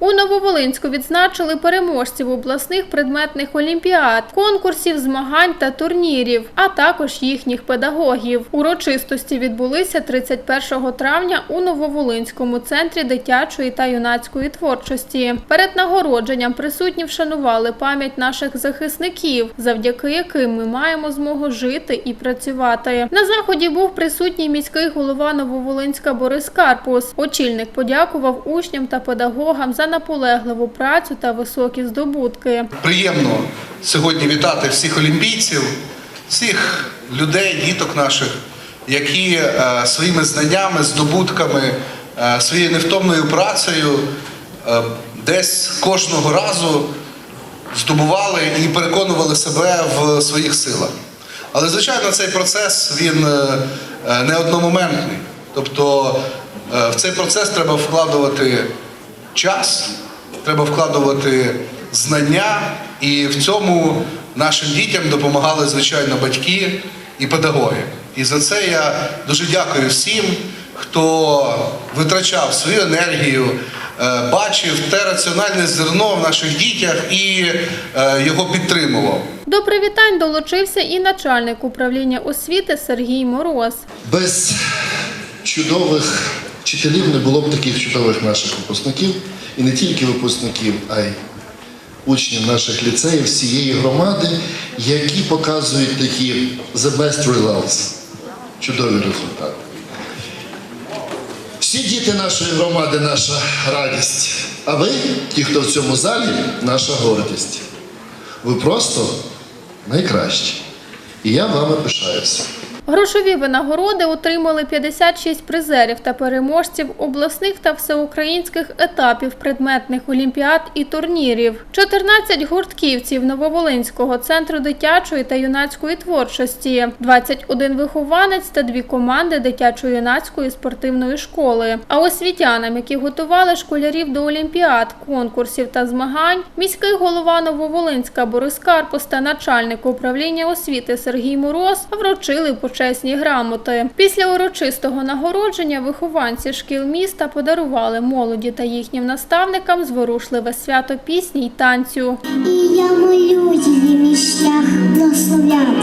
У Нововолинську відзначили переможців обласних предметних олімпіад, конкурсів, змагань та турнірів, а також їхніх педагогів. Урочистості відбулися 31 травня у Нововолинському центрі дитячої та юнацької творчості. Перед нагородженням присутні вшанували пам'ять наших захисників, завдяки яким ми маємо змогу жити і працювати. На заході був присутній міський голова Нововолинська Борис Карпус. Очільник подякував учням та педагогам за наполегливу працю та високі здобутки. Приємно сьогодні вітати всіх олімпійців, всіх людей, діток наших, які е, своїми знаннями, здобутками, е, своєю невтомною працею е, десь кожного разу здобували і переконували себе в своїх силах. Але, звичайно, цей процес він не одномоментний. Тобто в цей процес треба вкладувати час, треба вкладувати знання, і в цьому нашим дітям допомагали, звичайно, батьки і педагоги. І за це я дуже дякую всім, хто витрачав свою енергію, е, бачив те раціональне зерно в наших дітях і е, його підтримував. До привітань долучився і начальник управління освіти Сергій Мороз. Без чудових вчителів не було б таких чудових наших випускників, і не тільки випускників, а й учнів наших ліцеїв, всієї громади, які показують такі the best results, чудові результати. Всі діти нашої громади наша радість, а ви, ті, хто в цьому залі, наша гордість. Ви просто найкращі. І я вами пишаюся. Грошові винагороди отримали 56 призерів та переможців обласних та всеукраїнських етапів предметних олімпіад і турнірів. 14 гуртківців Нововолинського центру дитячої та юнацької творчості, 21 вихованець та дві команди дитячо-юнацької спортивної школи. А освітянам, які готували школярів до олімпіад, конкурсів та змагань, міський голова Нововолинська Борис Карпус та начальник управління освіти Сергій Мороз вручили почесні грамоти. Після урочистого нагородження вихованці шкіл міста подарували молоді та їхнім наставникам зворушливе свято пісні й танцю. І я молю її мій народ